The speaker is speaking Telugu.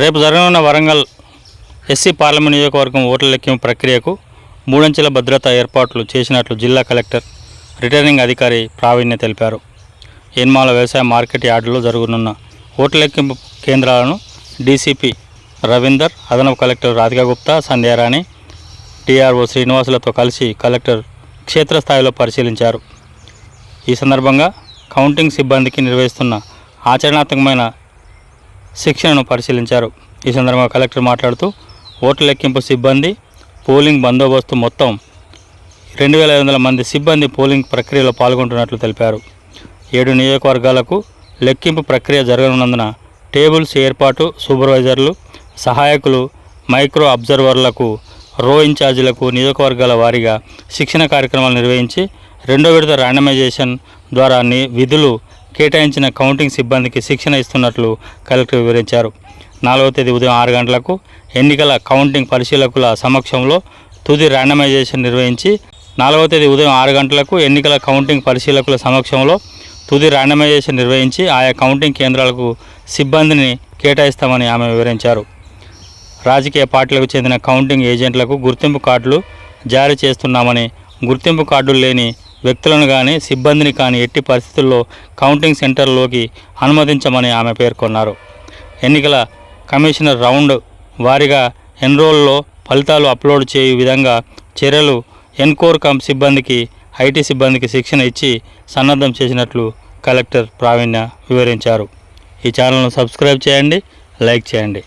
రేపు జరగనున్న వరంగల్ ఎస్సీ పార్లమెంట్ నియోజకవర్గం ఓట్ల లెక్కింపు ప్రక్రియకు మూడంచెల భద్రతా ఏర్పాట్లు చేసినట్లు జిల్లా కలెక్టర్ రిటర్నింగ్ అధికారి ప్రావీణ్య తెలిపారు. ఎన్మాల వ్యవసాయ మార్కెట్ యార్డులో జరగనున్న ఓట్ల లెక్కింపు కేంద్రాలను డీసీపీ రవీందర్ అదనపు కలెక్టర్ రాధికా గుప్తా సంధ్యారాణి టీఆర్ఓ శ్రీనివాసులతో కలిసి కలెక్టర్ క్షేత్రస్థాయిలో పరిశీలించారు. ఈ సందర్భంగా కౌంటింగ్ సిబ్బందికి నిర్వహిస్తున్న ఆచరణాత్మకమైన శిక్షణను పరిశీలించారు. ఈ సందర్భంగా కలెక్టర్ మాట్లాడుతూ ఓట్ల లెక్కింపు సిబ్బంది పోలింగ్ బందోబస్తు మొత్తం రెండు వేల ఐదు వందల మంది సిబ్బంది పోలింగ్ ప్రక్రియలో పాల్గొంటున్నట్లు తెలిపారు. ఏడు నియోజకవర్గాలకు లెక్కింపు ప్రక్రియ జరగనున్నందున టేబుల్స్ ఏర్పాటు సూపర్వైజర్లు సహాయకులు మైక్రో అబ్జర్వర్లకు రో ఇన్ఛార్జీలకు నియోజకవర్గాల వారీగా శిక్షణ కార్యక్రమాలు నిర్వహించి రెండో విడత ర్యాండమైజేషన్ ద్వారా నీ విధులు కేటాయించిన కౌంటింగ్ సిబ్బందికి శిక్షణ ఇస్తున్నట్లు కలెక్టర్ వివరించారు. నాలుగవ తేదీ ఉదయం ఆరు గంటలకు ఎన్నికల కౌంటింగ్ పరిశీలకుల సమక్షంలో తుది ర్యాండమైజేషన్ నిర్వహించి నాలుగవ తేదీ ఉదయం ఆరు గంటలకు ఎన్నికల కౌంటింగ్ పరిశీలకుల సమక్షంలో తుది ర్యాండమైజేషన్ నిర్వహించి ఆయా కౌంటింగ్ కేంద్రాలకు సిబ్బందిని కేటాయిస్తామని ఆమె వివరించారు. రాజకీయ పార్టీలకు చెందిన కౌంటింగ్ ఏజెంట్లకు గుర్తింపు కార్డులు జారీ చేస్తున్నామని గుర్తింపు కార్డులు లేని వ్యక్తులను కానీ సిబ్బందిని కానీ ఎట్టి పరిస్థితుల్లో కౌంటింగ్ సెంటర్లోకి అనుమతించమని ఆమె పేర్కొన్నారు. ఎన్నికల కమిషనర్ రౌండ్ వారిగా ఎన్రోల్లో ఫలితాలు అప్లోడ్ చేయు విధంగా చర్యలు ఎన్కోర్ కం సిబ్బందికి ఐటీ సిబ్బందికి శిక్షణ ఇచ్చి సన్నద్ధం చేసినట్లు కలెక్టర్ ప్రావీణ్య వివరించారు. ఈ ఛానల్ను సబ్స్క్రైబ్ చేయండి లైక్ చేయండి.